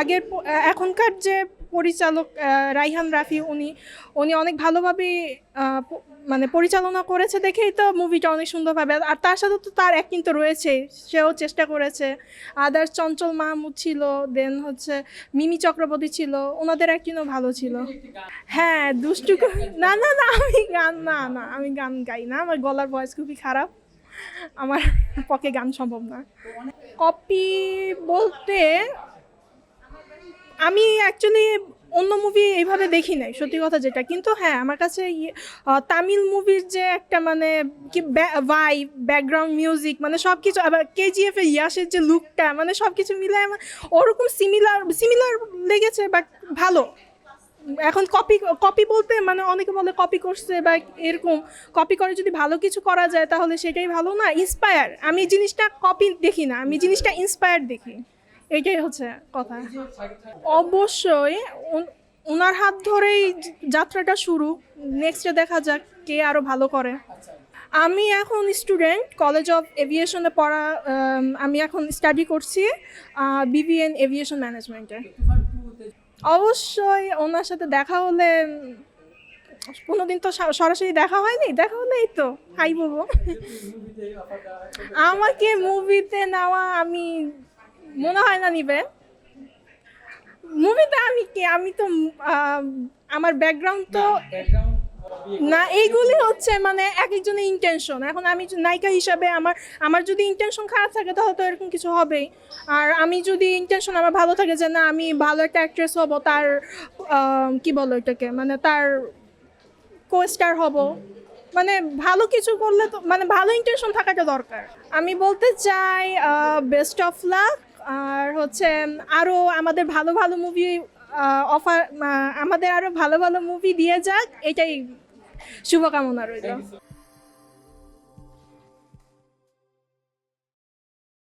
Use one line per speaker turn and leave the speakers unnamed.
আগের এখনকার যে পরিচালক রাইহান রাফি, উনি উনি অনেক ভালোভাবে মানে পরিচালনা করেছে দেখেই তো মুভিটা অনেক সুন্দরভাবে। আর তার সাথে তো তার অ্যাক্টিং তো রয়েছেই সেও চেষ্টা করেছে। আদার্স চঞ্চল মাহমুদ ছিল দেন হচ্ছে মিমি চক্রবর্তী ছিল, ওনাদের অ্যাক্টিংও ভালো ছিল। হ্যাঁ দুষ্টু না না না, আমি গান, না না, আমি গান গাই না, আমার গলার ভয়েস খুবই খারাপ। আমার পক্ষে গান সম্ভব না। কপি বলতে আমি অ্যাকচুয়ালি অন্য মুভি এইভাবে দেখি নাই, সত্যি কথা যেটা। কিন্তু হ্যাঁ আমার কাছে ইয়ে- তামিল মুভির যে একটা মানে কি ভাই ব্যাকগ্রাউন্ড মিউজিক মানে সব কিছু আবার কেজিএফ এর ইয়াসের যে লুকটা মানে সব কিছু মিলে আমার, ওরকম সিমিলার সিমিলার লেগেছে বাট ভালো। এখন কপি কপি বলতে মানে অনেকে বলে কপি করছে বা এরকম কপি করে যদি ভালো কিছু করা যায় তাহলে সেটাই ভালো না ইন্সপায়ার আমি জিনিসটা কপি দেখি না, আমি জিনিসটা ইন্সপায়ার দেখি। এটাই হচ্ছে কথা। অবশ্যই ওনার হাত ধরেই যাত্রাটা শুরু। নেক্সটে দেখা যাক কে আরও ভালো করে। আমি এখন স্টুডেন্ট কলেজ অফ এভিয়েশনে পড়া আমি এখন স্টাডি করছি বিবিএন এভিয়েশন ম্যানেজমেন্টে অবশ্যই ওনার সাথে দেখা হলে উম, কোনোদিন তো সরাসরি দেখা হয়নি? দেখা হলে এই তো হাই বলব। আমাকে মুভিতে নেওয়া আমি মনে হয় না নিবে। মুভিতে আমি কি আমি তো আমার ব্যাকগ্রাউন্ড তো না এইগুলি হচ্ছে মানে এক একজনের ইন্টেনশন এখন আমি নায়িকা হিসাবে আমার আমার যদি ইন্টেনশন খারাপ থাকে তাহলে তো এরকম কিছু হবেই। আর আমি যদি ইন্টেনশন আমার ভালো থাকে যে না আমি ভালো একটা অ্যাক্ট্রেস হব তার কি বলো এটাকে মানে তার কো স্টার হব। মানে ভালো কিছু করলে তো মানে ভালো ইন্টেনশন থাকাটা দরকার। আমি বলতে চাই বেস্ট অফ লাক আর হচ্ছে আরও আমাদের ভালো ভালো মুভি অফার আমাদের আরও ভালো ভালো মুভি দিয়ে যাক, এটাই শুভকামনা রইল।